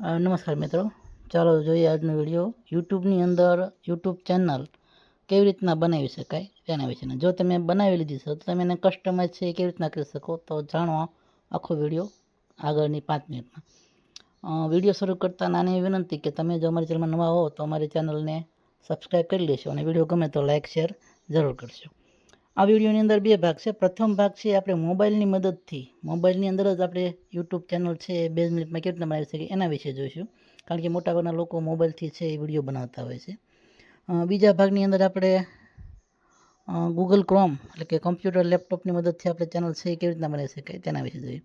નમસ્કાર મિત્રો. ચાલો જોઈએ આજનો વીડિયો. યુટ્યુબની અંદર યુટ્યુબ ચેનલ કેવી રીતના બનાવી શકાય તેના વિશેનો. જો તમે બનાવી લીધી છે, તો તમે એને કસ્ટમાઇઝ છે એ કેવી રીતના કરી શકો, તો જાણો આખો વીડિયો આગળની પાંચ મિનિટમાં. વીડિયો શરૂ કરતાં નાની વિનંતી કે તમે જો અમારી ચેનલમાં નવા હો, તો અમારી ચેનલને સબસ્ક્રાઈબ કરી લેશો અને વીડિયો ગમે તો લાઇક શેર જરૂર કરશો. આ વિડીયોની અંદર બે ભાગ છે. પ્રથમ ભાગ છે આપણે મોબાઈલની મદદથી. મોબાઈલની અંદર જ આપણે યુટ્યુબ ચેનલ છે બે મિનિટમાં કેવી રીતના બનાવી શકીએ એના વિશે જોઈશું. કારણ કે મોટાભાગના લોકો મોબાઈલથી છે એ વીડિયો બનાવતા હોય છે. બીજા ભાગની અંદર આપણે ગૂગલ ક્રોમ એટલે કે કમ્પ્યુટર લેપટોપની મદદથી આપણે ચેનલ છે એ કેવી રીતના બનાવી શકાય તેના વિશે જોઈએ.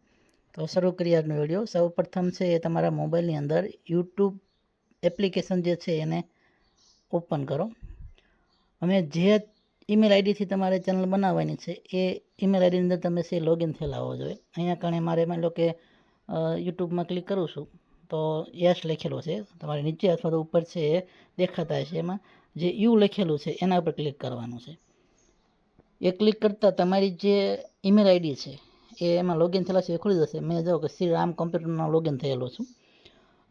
તો શરૂ કરીએ આજનો વીડિયો. સૌ પ્રથમ છે એ તમારા મોબાઈલની અંદર યુટ્યુબ એપ્લિકેશન જે છે એને ઓપન કરો. અમે જે ઈમેલ આઈડીથી તમારે ચેનલ બનાવવાની છે. એ ઈમેલ આઈડીની અંદર તમે સે લોગિન થયેલા હોવો જોઈએ. અહીંયા કારણે મારે માની લો કે યુટ્યુબમાં ક્લિક કરું છું, તો યસ લખેલો છે. તમારે નીચે અથવા તો ઉપર છે એ દેખાતા હશે એમાં. જે યુ લખેલું છે, એના ઉપર ક્લિક કરવાનું છે. એ ક્લિક કરતાં તમારી જે ઈમેલ આઈડી છે, એ એમાં લોગિન થયેલા છે એ ખુલી જશે. મેં જો કે શ્રી રામ કોમ્પ્યુટરમાં લોગિન થયેલો છું.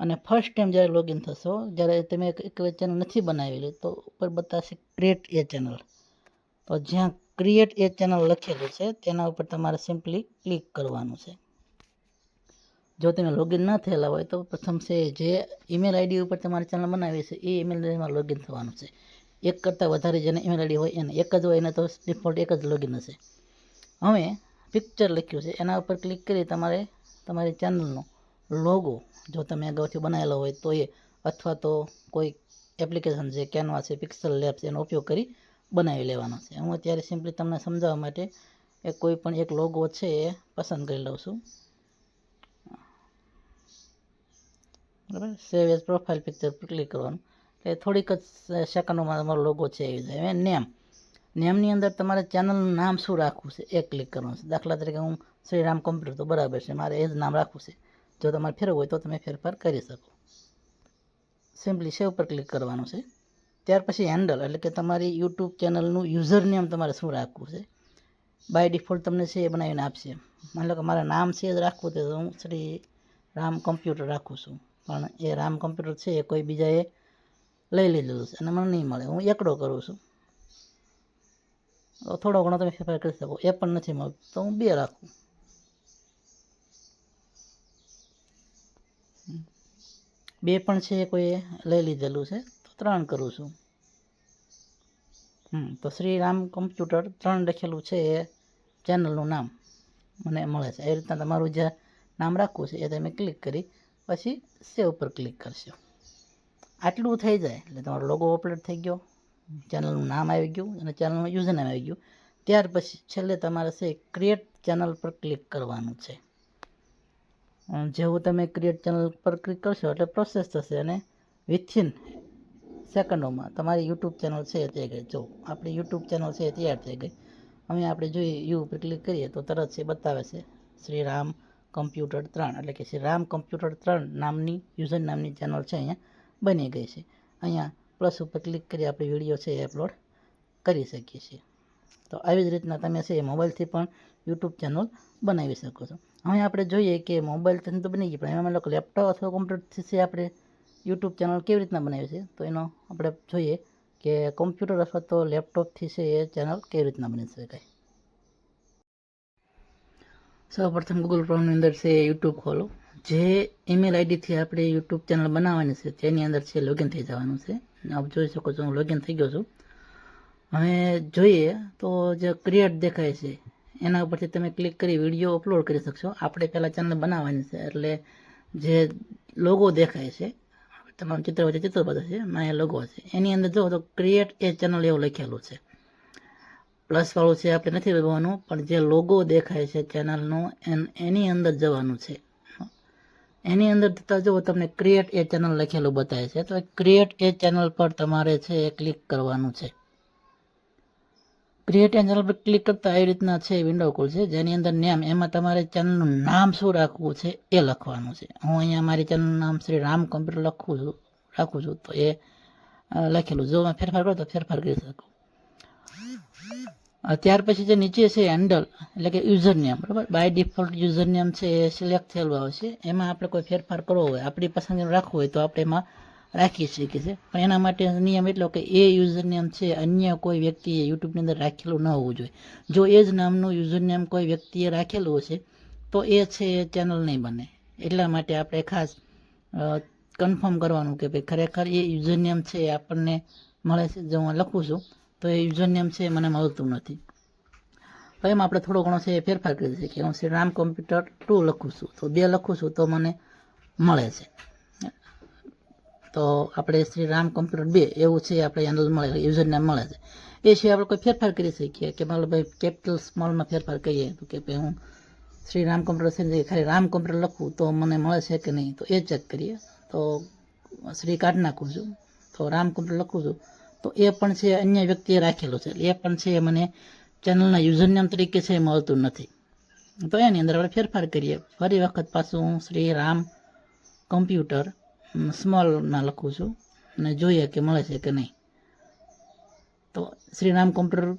અને ફર્સ્ટ ટાઈમ જ્યારે લોગિન થશો, જ્યારે તમે એક એક ચેનલ નથી બનાવેલી, તો ઉપર બતાવશે ક્રિએટ એ ચેનલ તો જ્યાં ક્રિએટ એ ચેનલ લખેલું છે, તેના ઉપર તમારે સિમ્પલી ક્લિક કરવાનું છે. જો તમે લોગિન ન થયેલા હોય તો પ્રથમ છે જે ઈમેલ આઈડી ઉપર તમારે ચેનલ બનાવી છે, એ ઈમેલ આઈડીમાં લોગિન થવાનું છે. એક કરતાં વધારે જેને ઈમેલ આઈડી હોય એને એક જ હોય, એને તો ડિફોલ્ટ એક જ લોગિન હશે. હવે પિક્ચર લખ્યું છે, એના ઉપર ક્લિક કરી તમારે તમારી ચેનલનો લોગો જો તમે અગાઉથી બનાવેલો હોય તો એ, અથવા તો કોઈ એપ્લિકેશન છે કેનવા છે પિક્સલ લેબ્સ એનો ઉપયોગ કરી બનાવી લેવાનો છે. હું અત્યારે સિમ્પલી તમને સમજાવવા માટે એ કોઈ પણ એક લોગો છે એ પસંદ કરી લઉં છું. બરાબર? સેવ એઝ પ્રોફાઇલ પિક્ચર પર ક્લિક કરવાનું. એટલે થોડીક જ સેકન્ડોમાં તમારો લોગો છે આવી જાય. હવે નેમ નેમની અંદર તમારે ચેનલનું નામ શું રાખવું છે એ ક્લિક કરવાનું છે. દાખલા તરીકે હું શ્રી રામ કોમ્પ્યુટર તો બરાબર છે. મારે એ જ નામ રાખવું છે. જો તમારે ફેરવું હોય તો તમે ફેરફાર કરી શકો. સિમ્પલી સેવ પર ક્લિક કરવાનું છે. ત્યાર પછી હેન્ડલ એટલે કે તમારી યુટ્યુબ ચેનલનું યુઝર નેમ તમારે શું રાખવું છે? બાય ડિફોલ્ટ તમને છે એ બનાવીને આપશે. માની લો કે મારા નામ છે જ રાખવું તે હું શ્રી રામ કોમ્પ્યુટર રાખું છું. પણ એ રામ કમ્પ્યુટર છે એ કોઈ બીજાએ લઈ લીધેલું છે અને મને નહીં મળે. હું એકડો કરું છું. થોડો ઘણો તમે ફેરફાર કરી શકો. એ પણ નથી મળતું. તો હું બે રાખું. બે પણ છે એ કોઈએ લઈ લીધેલું છે, તો ત્રણ કરું છું. તો શ્રી રામ કમ્પ્યુટર ત્રણ લખેલું છે, એ ચેનલનું નામ મને મળે છે. એ રીતના તમારું જે નામ રાખવું છે, એ તમે ક્લિક કરી પછી સેવ પર ક્લિક કરશો. આટલું થઈ જાય, એટલે તમારો લોગો અપલોડ થઈ ગયો, ચેનલનું નામ આવી ગયું અને ચેનલનું યુઝર નામ આવી ગયું. ત્યાર પછી છેલ્લે તમારે છે ક્રિએટ ચેનલ પર ક્લિક કરવાનું છે. જેવું તમે ક્રિએટ ચેનલ પર ક્લિક કરશો, એટલે પ્રોસેસ થશે અને વિથિન સેકન્ડોમાં. તમારી યુટ્યુબ ચેનલ છે તે ગઈ. જો, આપણી યુટ્યુબ ચેનલ છે તૈયાર થઈ ગઈ. હવે આપણે જોઈએ યુ ઉપર ક્લિક કરીએ તો તરત છે બતાવે છે. શ્રી રામ કમ્પ્યુટર ત્રણ, એટલે કે શ્રી રામ કમ્પ્યુટર ત્રણ નામની, યુઝર નામની ચેનલ છે અહીંયા બની ગઈ છે. અહીંયા પ્લસ ઉપર ક્લિક કરી આપણે વીડિયો છે એ અપલોડ કરી શકીએ છીએ. તો આવી જ રીતના તમે છે એ મોબાઈલથી પણ યુટ્યુબ ચેનલ બનાવી શકો છો. હવે આપણે જોઈએ કે મોબાઈલથી તો બની ગઈ, પણ એમાં લોકો લેપટોપ અથવા કોમ્પ્યુટરથી છે આપણે યુટ્યુબ ચેનલ કેવી રીતના બનાવી છે? તો એનો આપણે જોઈએ કે કોમ્પ્યુટર અથવા તો લેપટોપથી છે એ ચેનલ કેવી રીતના બની શકાય સૌપ્રથમ ગૂગલ ક્રોમની અંદર છે યુટ્યુબ ખોલો. જે ઈમેલ આઈડીથી આપણે યુટ્યુબ ચેનલ બનાવવાની છે તેની અંદર છે લોગિન થઈ જવાનું છે. આપ જોઈ શકો છો હું લોગિન થઈ ગયો છું. હવે જોઈએ તો જે ક્રિએટ દેખાય છે, એના ઉપરથી તમે ક્લિક કરી વીડિયો અપલોડ કરી શકશો. આપણે પહેલાં ચેનલ બનાવવાની છે, એટલે જે લોગો દેખાય છે તમારું ચિત્ર વચ્ચે ચિત્ર છે મારે લોગો છે. એની અંદર જો તો ક્રિએટ એ ચેનલ એવું લખેલું છે. પ્લસ વાળું છે આપણે નથી દબાવવાનું પણ જે લોગો દેખાય છે ચેનલનો એન, એની અંદર જવાનું છે. એની અંદર જતાં જુઓ તમને ક્રિએટ એ ચેનલ લખેલું બતાવે છે, તો ક્રિએટ એ ચેનલ પર તમારે છે એ ક્લિક કરવાનું છે. ક્રિએટ એન્જલ પર ક્લિક કરતાં આવી રીતના છે વિન્ડો ખુલશે જેની અંદર નેમ, એમાં તમારે ચેનલનું નામ શું રાખવું છે એ લખવાનું છે. હું અહીંયા મારી ચેનલનું નામ શ્રી રામ કમ્પ્યુટર લખું છું, રાખું છું, તો એ લખેલું. જો મેં ફેરફાર કરો તો ફેરફાર કરી શકું. ત્યાર પછી જે નીચે છે હેન્ડલ એટલે કે યુઝર નેમ બરાબર? બાય ડિફોલ્ટ યુઝર નેમ છે એ સિલેક્ટ થયેલું આવશે. એમાં આપણે કોઈ ફેરફાર કરવો હોય, આપણી પસંદગીનું રાખવું હોય, તો આપણે એમાં રાખી શકે છે. પણ એના માટે નિયમ એટલો કે એ યુઝર નેમ છે, અન્ય કોઈ વ્યક્તિએ યુટ્યુબની અંદર રાખેલું ન હોવું જોઈએ. જો એ જ નામનું યુઝર નેમ કોઈ વ્યક્તિએ રાખેલું હશે, તો એ છે એ ચેનલ નહીં બને. એટલા માટે આપણે ખાસ કન્ફર્મ કરવાનું કે ભાઈ ખરેખર એ યુઝર નેમ છે એ આપણને મળે છે. જો હું લખું છું, તો એ યુઝર નેમ છે મને મળતું નથી. તો એમાં આપણે થોડો ઘણો છે એ ફેરફાર કરી શકીએ. હું શ્રી રામ કોમ્પ્યુટર ટુ લખું છું. તો બે લખું છું તો મને મળે છે. તો આપણે શ્રી રામ કોમ્પ્યુટર બે, એવું છે, આપણે હેન્ડલ મળે યુઝર નેમ મળે છે. એ સિવાય આપણે કોઈ ફેરફાર કરી શકીએ કે મતલબ ભાઈ કેપિટલ સ્મોલમાં ફેરફાર કરીએ, તો કે ભાઈ હું શ્રી રામ કોમ્પ્યુટર છે ખાલી રામ કોમ્પ્યુટર લખું, તો મને મળે છે કે નહીં, તો એ ચેક કરીએ. તો શ્રી કાઢ નાખું છું, તો રામ કોમ્પ્યુટર લખું છું. તો એ પણ છે, અન્ય વ્યક્તિએ રાખેલું છે એ પણ છે, એ મને ચેનલના યુઝરનેમ તરીકે છે, એ મળતું નથી. તો એની અંદર આપણે ફેરફાર કરીએ. ફરી વખત પાછું હું શ્રી રામ કમ્પ્યુટર સ્મોલમાં લખું છું અને જોઈએ કે મળે છે કે નહીં. તો શ્રીરામ કોમ્પ્યુટર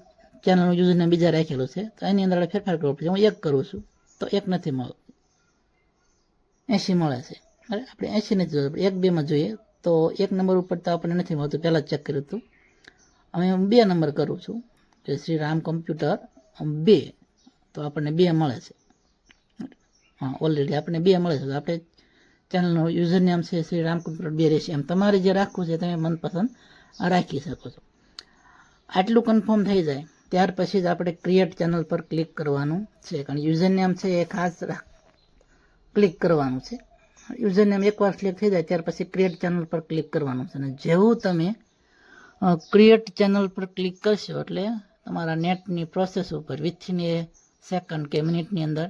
ચેનલનું યુઝને બીજા રાખેલું છે, તો એની અંદર આપણે ફેરફાર કરવો પડશે. હું એક કરું છું, તો એક નથી મળતું. એંશી મળે છે. અરે, આપણે એંશી નથી જોઈએ એક બેમાં જોઈએ, તો એક નંબર ઉપર તો આપણને નથી મળતું. પહેલાં ચેક કર્યું હતું. હવે હું બે નંબર કરું છું કે શ્રી રામ કોમ્પ્યુટર બે, તો આપણને બે મળે છે. હા ઓલરેડી આપણને બે મળે છે. તો આપણે ચેનલનું યુઝર નેમ છે, શ્રી રામ બેરેશી એમ તમારે જે રાખવું છે, તમે મનપસંદ રાખી શકો છો. આટલું કન્ફર્મ થઈ જાય, ત્યાર પછી જ આપણે ક્રિએટ ચેનલ પર ક્લિક કરવાનું છે. કારણ યુઝર નેમ છે એ ખાસ ક્લિક કરવાનું છે. યુઝર નેમ એકવાર ક્લિક થઈ જાય, ત્યાર પછી ક્રિએટ ચેનલ પર ક્લિક કરવાનું છે. અને જેવું તમે ક્રિએટ ચેનલ પર ક્લિક કરશો એટલે તમારા નેટની પ્રોસેસ ઉપર વિથિન એ સેકન્ડ કે મિનિટની અંદર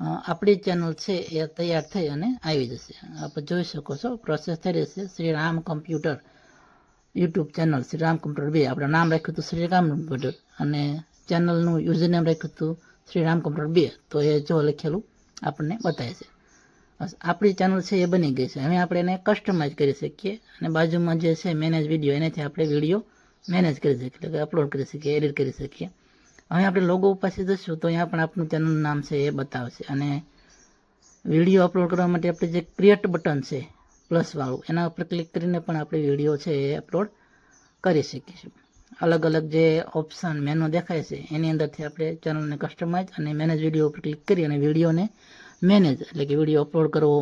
આપણી ચેનલ છે એ તૈયાર થઈ અને આવી જશે. આપ જોઈ શકો છો પ્રોસેસ થઈ રહી છે. Shri Ram computer YouTube channel Shri Ram computer બે. આપણે નામ રાખ્યું હતું શ્રી રામ કમ્પ્યુટર અને ચેનલનું યુઝર નેમ રાખ્યું હતું શ્રી રામ કમ્પ્યુટર બે. તો એ જો લખેલું આપણને બતાવે છે. બસ આપણી ચેનલ છે એ બની ગઈ છે. હવે આપણે એને કસ્ટમાઇઝ કરી શકીએ અને બાજુમાં જે છે મેનેજ વીડિયો એનાથી આપણે વીડિયો મેનેજ કરી શકીએ, એટલે કે અપલોડ કરી શકીએ એડિટ કરી શકીએ. હવે આપણે લોગો પાસે જશું, તો અહીંયા પણ આપણું ચેનલનું નામ છે, એ બતાવશે. અને વીડિયો અપલોડ કરવા માટે આપણે જે ક્રિએટ બટન છે પ્લસવાળું એના ઉપર ક્લિક કરીને પણ આપણે વીડિયો છે, એ અપલોડ કરી શકીશું. અલગ અલગ જે ઓપ્શન મેનુ દેખાય છે, એની અંદરથી આપણે ચેનલને કસ્ટમાઇઝ અને મેનેજ વીડિયો ઉપર ક્લિક કરી અને વિડીયોને મેનેજ એટલે કે વીડિયો અપલોડ કરવો